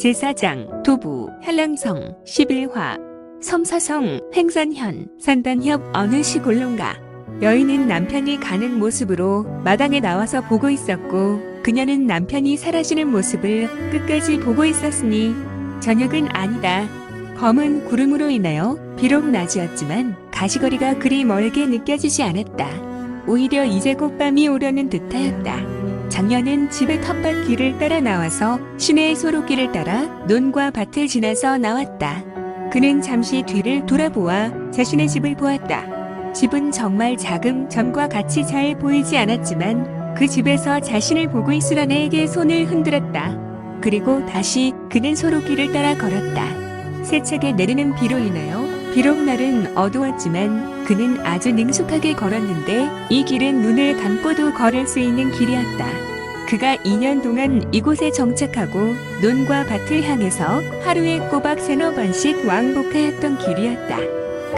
제사장, 도부, 한랑성, 11화, 섬사성, 횡산현, 산단협 어느 시골론가. 여인은 남편이 가는 모습으로 마당에 나와서 보고 있었고 그녀는 남편이 사라지는 모습을 끝까지 보고 있었으니 저녁은 아니다. 검은 구름으로 인하여 비록 낮이었지만 가시거리가 그리 멀게 느껴지지 않았다. 오히려 이제 곧 밤이 오려는 듯하였다. 작년은 집의 텃밭 길을 따라 나와서 시내의 소로길을 따라 논과 밭을 지나서 나왔다. 그는 잠시 뒤를 돌아보아 자신의 집을 보았다. 집은 정말 작음 전과 같이 잘 보이지 않았지만 그 집에서 자신을 보고 있을 아내에게 손을 흔들었다. 그리고 다시 그는 소로길을 따라 걸었다. 세차게 내리는 비로 인하여 비록 날은 어두웠지만 그는 아주 능숙하게 걸었는데 이 길은 눈을 감고도 걸을 수 있는 길이었다. 그가 2년 동안 이곳에 정착하고 논과 밭을 향해서 하루에 꼬박 세너 번씩 왕복하였던 길이었다.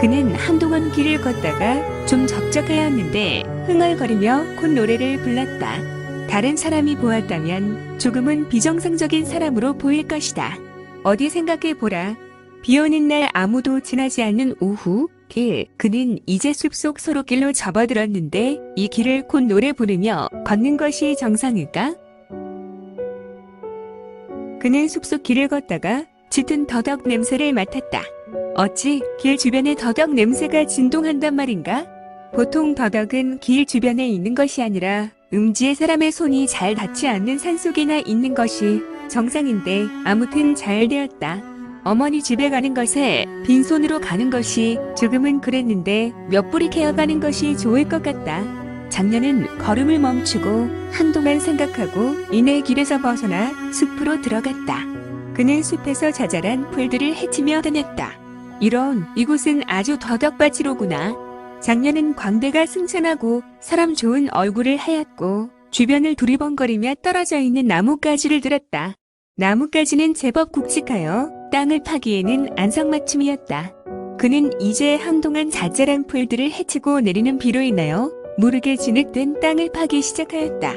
그는 한동안 길을 걷다가 좀 적적하였는데 흥얼거리며 콧노래를 불렀다. 다른 사람이 보았다면 조금은 비정상적인 사람으로 보일 것이다. 어디 생각해 보라. 비 오는 날 아무도 지나지 않는 오후 길 그는 이제 숲속 소로길로 접어들었는데 이 길을 곧 노래 부르며 걷는 것이 정상일까? 그는 숲속 길을 걷다가 짙은 더덕 냄새를 맡았다. 어찌 길 주변에 더덕 냄새가 진동한단 말인가? 보통 더덕은 길 주변에 있는 것이 아니라 음지에 사람의 손이 잘 닿지 않는 산속에나 있는 것이 정상인데 아무튼 잘 되었다. 어머니 집에 가는 것에 빈손으로 가는 것이 조금은 그랬는데 몇 뿌리 캐어가는 것이 좋을 것 같다. 작년은 걸음을 멈추고 한동안 생각하고 이내 길에서 벗어나 숲으로 들어갔다. 그는 숲에서 자잘한 풀들을 헤치며 다녔다. 이런 이곳은 아주 더덕밭이로구나. 작년은 광대가 승천하고 사람 좋은 얼굴을 하얗고 주변을 두리번거리며 떨어져 있는 나뭇가지를 들었다. 나뭇가지는 제법 굵직하여 땅을 파기에는 안성맞춤이었다. 그는 이제 한동안 자잘한 풀들을 헤치고 내리는 비로 인하여 무르게 진흙된 땅을 파기 시작하였다.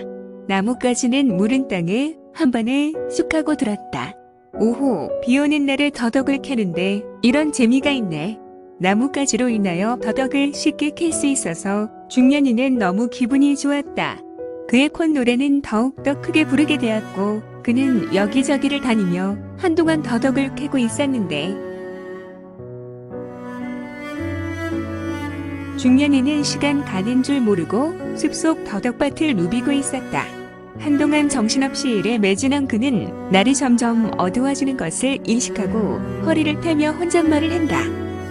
나뭇가지는 무른 땅에 한 번에 쑥 하고 들었다. 오호, 비 오는 날에 더덕을 캐는데 이런 재미가 있네. 나뭇가지로 인하여 더덕을 쉽게 캘 수 있어서 중년이는 너무 기분이 좋았다. 그의 콧노래는 더욱더 크게 부르게 되었고 그는 여기저기를 다니며 한동안 더덕을 캐고 있었는데 중년이는 시간 가는 줄 모르고 숲속 더덕밭을 누비고 있었다. 한동안 정신없이 일에 매진한 그는 날이 점점 어두워지는 것을 인식하고 허리를 펴며 혼잣말을 한다.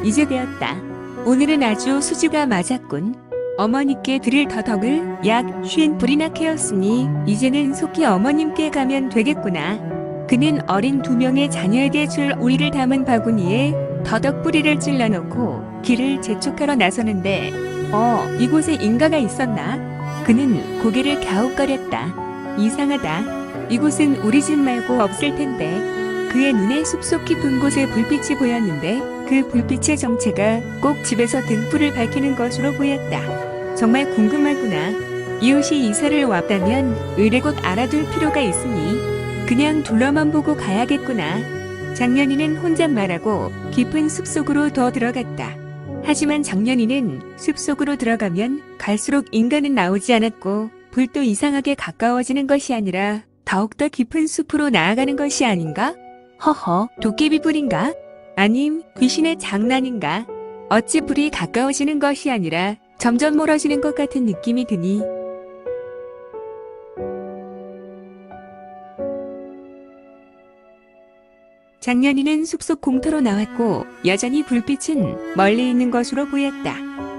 이제 되었다. 오늘은 아주 수지가 맞았군. 어머니께 드릴 더덕을 약 50불이나 캐었으니 이제는 속히 어머님께 가면 되겠구나. 그는 어린 두 명의 자녀에게 줄 우리를 담은 바구니에 더덕 뿌리를 찔러놓고 길을 재촉하러 나서는데 어 이곳에 인가가 있었나? 그는 고개를 갸웃거렸다. 이상하다. 이곳은 우리 집 말고 없을 텐데. 그의 눈에 숲속 깊은 곳에 불빛이 보였는데 그 불빛의 정체가 꼭 집에서 등불을 밝히는 것으로 보였다. 정말 궁금하구나. 이웃이 이사를 왔다면 의뢰곧 알아둘 필요가 있으니 그냥 둘러만 보고 가야겠구나. 장년이는 혼잣말하고 깊은 숲속으로 더 들어갔다. 하지만 장년이는 숲속으로 들어가면 갈수록 인간은 나오지 않았고 불도 이상하게 가까워지는 것이 아니라 더욱더 깊은 숲으로 나아가는 것이 아닌가? 허허, 도깨비 불인가? 아님 귀신의 장난인가? 어찌 불이 가까워지는 것이 아니라 점점 멀어지는 것 같은 느낌이 드니 작년이는 숲속 공터로 나왔고 여전히 불빛은 멀리 있는 것으로 보였다.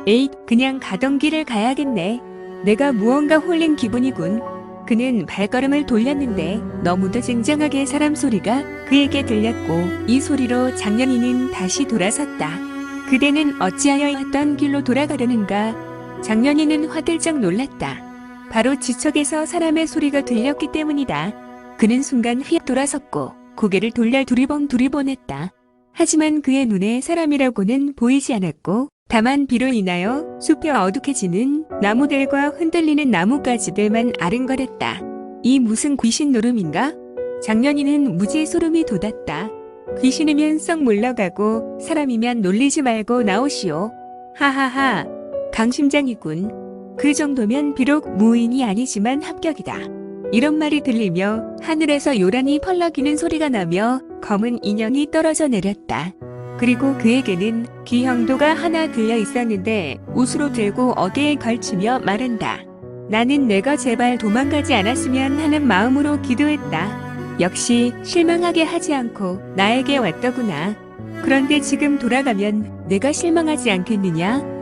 에잇, 그냥 가던 길을 가야겠네. 내가 무언가 홀린 기분이군. 그는 발걸음을 돌렸는데 너무도 쟁쟁하게 사람 소리가 그에게 들렸고 이 소리로 장년이는 다시 돌아섰다. 그대는 어찌하여 왔던 길로 돌아가려는가? 장년이는 화들짝 놀랐다. 바로 지척에서 사람의 소리가 들렸기 때문이다. 그는 순간 휙 돌아섰고 고개를 돌려 두리번 두리번 했다. 하지만 그의 눈에 사람이라고는 보이지 않았고 다만 비로 인하여 숲이 어둑해지는 나무들과 흔들리는 나뭇가지들만 아른거렸다. 이 무슨 귀신 노름인가? 작년이는 무지의 소름이 돋았다. 귀신이면 썩 물러가고 사람이면 놀리지 말고 나오시오. 하하하. 강심장이군. 그 정도면 비록 무인이 아니지만 합격이다. 이런 말이 들리며 하늘에서 요란히 펄럭이는 소리가 나며 검은 인형이 떨어져 내렸다. 그리고 그에게는 귀형도가 하나 들려 있었는데 옷으로 들고 어깨에 걸치며 말한다. 나는 내가 제발 도망가지 않았으면 하는 마음으로 기도했다. 역시 실망하게 하지 않고 나에게 왔더구나. 그런데 지금 돌아가면 내가 실망하지 않겠느냐?